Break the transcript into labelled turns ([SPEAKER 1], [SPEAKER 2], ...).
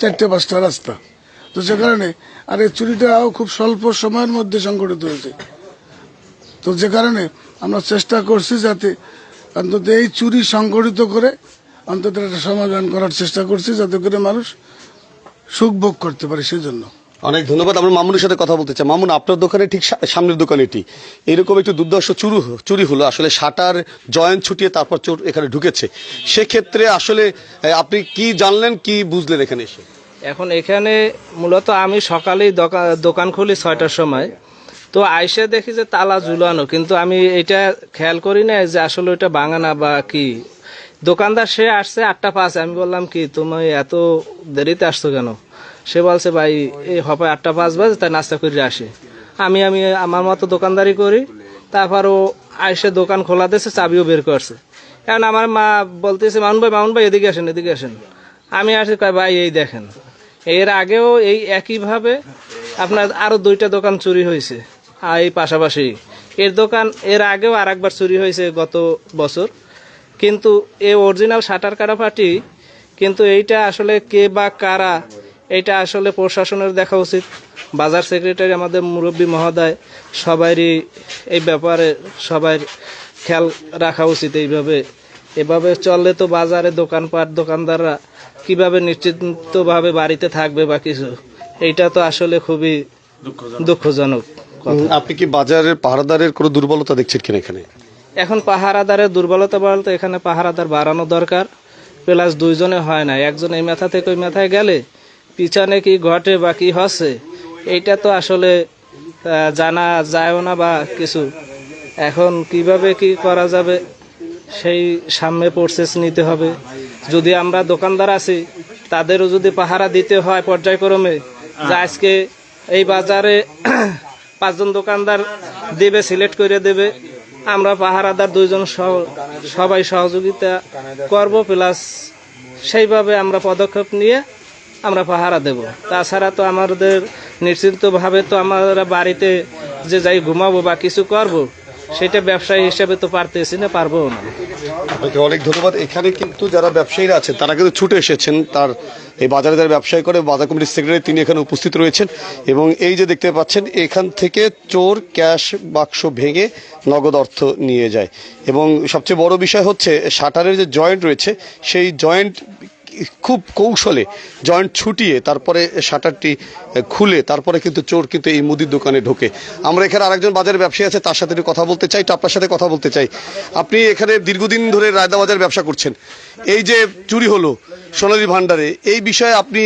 [SPEAKER 1] চারটে পাঁচটা রাস্তা। তো সে কারণে আর এই চুরিটাও খুব স্বল্প সময়ের মধ্যে সংগঠিত হয়েছে। তো যে কারণে আমরা চেষ্টা করছি যাতে অন্তত এই চুরি সংগঠিত করে অন্তত একটা সমাধান করার চেষ্টা করছি, যাতে করে মানুষ সুখ ভোগ করতে পারে সেজন্য।
[SPEAKER 2] অনেক ধন্যবাদ। আমরা মামুনের সাথে কথা বলতে চাই। মামুন, আপনার দোকানে ঠিক সামনের দোকান এটি। এরকম একটু দুর্দর্শ চুরি চুরি হলো। আসলে শাটার জয়েন্ট ছুটিয়ে তারপর চোর এখানে ঢুকেছে। সেক্ষেত্রে আসলে আপনি কি জানলেন, কি বুঝলেন এখানে এসে?
[SPEAKER 3] এখন এখানে মূলত আমি সকালেই দোকা- দোকান খুলি ছয়টার সময়। তো আইসে দেখি যে তালা ঝুলানো, কিন্তু আমি এটা খেয়াল করি না যে আসলে ওইটা ভাঙানা বা কি। দোকানদার সে আসছে আটটা পাঁচ, আমি বললাম, কি তুমি এত দেরিতে আসছো কেন? সে বলছে, ভাই, এই হবে আটটা পাঁচ বাজে, তাই নাস্তা করে আসে। আমি আমি, আমার মতো দোকানদারি করি তারপর ও আইসে দোকান খোলা দিয়েছে চাবিও বের করছে। এখন আমার মা বলতেছে, মামুন ভাই মামুন ভাই, এদিকে আসেন এদিকে আসেন। আমি আসি, কয়, ভাই, এই দেখেন, এর আগেও এই একইভাবে আপনার আরও দুইটা দোকান চুরি হয়েছে, আর এই পাশাপাশি। এর দোকান, এর আগেও আর একবার চুরি হয়েছে গত বছর, কিন্তু এই অরিজিনাল শাটার কাটা পার্টি কিন্তু এইটা আসলে কে বা কারা এটা আসলে প্রশাসনের দেখা উচিত। বাজার সেক্রেটারি আমাদের মুরব্বী মহোদয় সবারই এই ব্যাপারে সবাই খেয়াল রাখা উচিত এইভাবে। এভাবে চললে তো বাজারে দোকানপাট দোকানদাররা কীভাবে নিশ্চিন্তভাবে বাড়িতে থাকবে বা কিছু এইটা তো আসলে খুবই দুঃখজনক।
[SPEAKER 2] আপনি কি বাজারের পাহারাদারের কোনো দুর্বলতা দেখছেন কিনা এখানে?
[SPEAKER 3] এখন পাহারাদারের দুর্বলতা বলতে এখানে পাহারাদার বাড়ানো দরকার। প্লাস দুইজনে হয় না একজন এই মাথা থেকে ওই মাথায় গেলে পিছনে কি ঘটে বা কি হচ্ছে এইটা তো আসলে জানা যায়ও না বা কিছু। এখন কীভাবে কি করা যাবে সেই সামনে প্রসেস নিতে হবে। যদি আমরা দোকানদার আছি তাদেরও যদি পাহারা দিতে হয় পর্যায়ক্রমে যে আজকে এই বাজারে পাঁচজন দোকানদার দেবে সিলেক্ট করে দেবে আমরা পাহারাদার দুইজন সবাই সহযোগিতা করব প্লাস সেইভাবে আমরা পদক্ষেপ নিয়ে আমরা পাহারা দেব। তাছাড়া তো আমাদের নিশ্চিন্তভাবে তো আমরা বাড়িতে যে যাই ঘুমাবো বা কিছু করব, সেটা ব্যবসায়ী হিসেবে তো পারতেছি না, পারব না।
[SPEAKER 2] আপনাকে অনেক ধন্যবাদ। এখানে কিন্তু যারা ব্যবসায়ীরা আছেন তারা কিন্তু ছুটে এসেছেন। তার এই বাজারে যারা ব্যবসায়ী করে, বাজার কমিটির সেক্রেটারি তিনি এখানে উপস্থিত রয়েছেন। এবং এই যে দেখতে পাচ্ছেন, এখান থেকে চোর ক্যাশ বাক্স ভেঙে নগদ অর্থ নিয়ে যায়। এবং সবচেয়ে বড় বিষয় হচ্ছে, শাটারের যে জয়েন্ট রয়েছে, সেই জয়েন্ট খুব কৌশলে জয়েন্ট ছুটিয়ে তারপরে শাটারটি খুলে তারপরে কিন্তু চোর কিন্তু এই মুদির দোকানে ঢোকে। আমরা এখানে আরেকজন বাজারের ব্যবসায়ী আছে, তার সাথে কথা বলতে চাই আপনার সাথে কথা বলতে চাই। আপনি এখানে দীর্ঘদিন ধরে রায়দা বাজার ব্যবসা করছেন। এই যে চুরি হলো সোনালী ভান্ডারে এই বিষয়ে আপনি